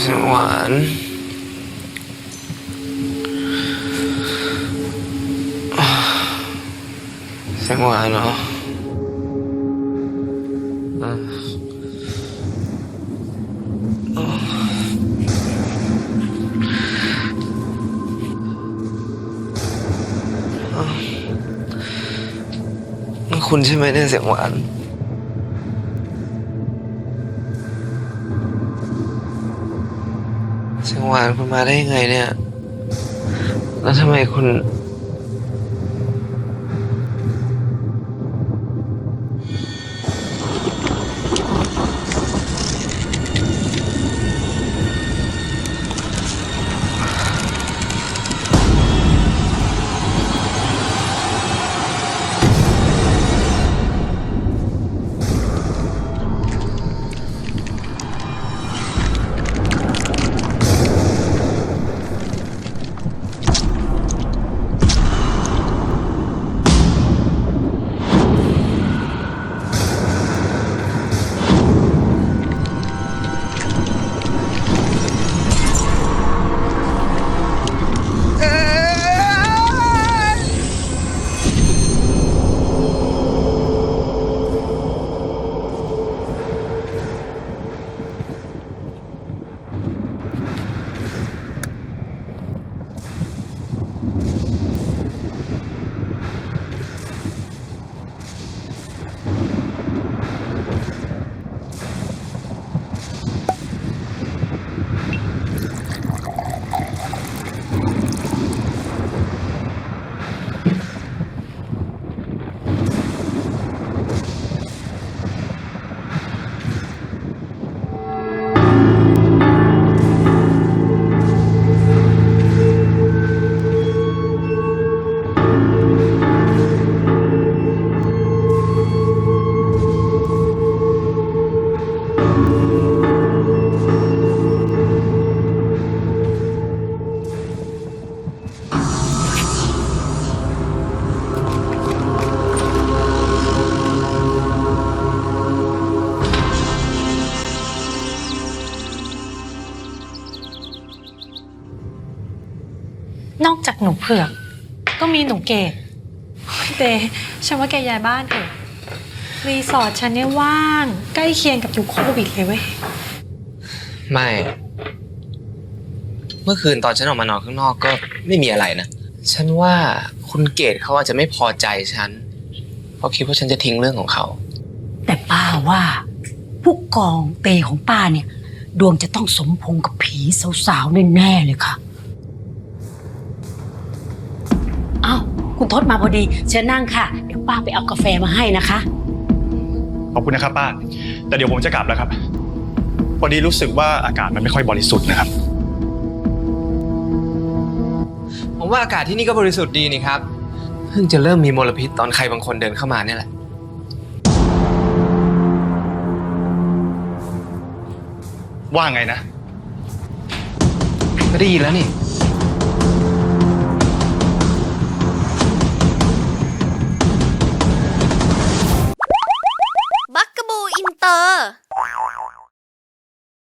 เสียงหวานเสียหวานเหรออะนี่คุณใช่ไหมเนี่ยเสียงหวาน เสียงหวานคุณมาได้ยังไงเนี่ย แล้วทำไมคุณ นอกจากหนูเผือก ก็มีหนูเกดเดฉันว่าแกย้ายบ้านเถอะรีสอร์ทฉันเนี่ยว่าง ใกล้เคียงกับยุคโควิดเลยเว้ย ไม่ เมื่อคืนตอนฉันออกมานอนข้างนอกก็ไม่มีอะไรนะ ฉันว่าคุณเกดเขาอาจจะไม่พอใจฉัน เพราะคิดว่าฉันจะทิ้งเรื่องของเขา แต่ป้าว่า ผู้กองเตของป้าเนี่ย ดวงจะต้องสมพงษ์กับผีสาวๆแน่ๆเลยค่ะ คุณทศมาพอดี เชิญนั่งค่ะ เดี๋ยวป้าไปเอากาแฟมาให้นะคะ ขอบคุณนะครับป้า แต่เดี๋ยวผมจะกลับแล้วครับ พอดีรู้สึกว่าอากาศมันไม่ค่อยบริสุทธิ์นะครับ ผมว่าอากาศที่นี่ก็บริสุทธิ์ดีนี่ครับ เพิ่งจะเริ่มมีมลพิษตอนใครบางคนเดินเข้ามาเนี่ยแหละ ว่าไงนะ ก็ได้ยินแล้วนี่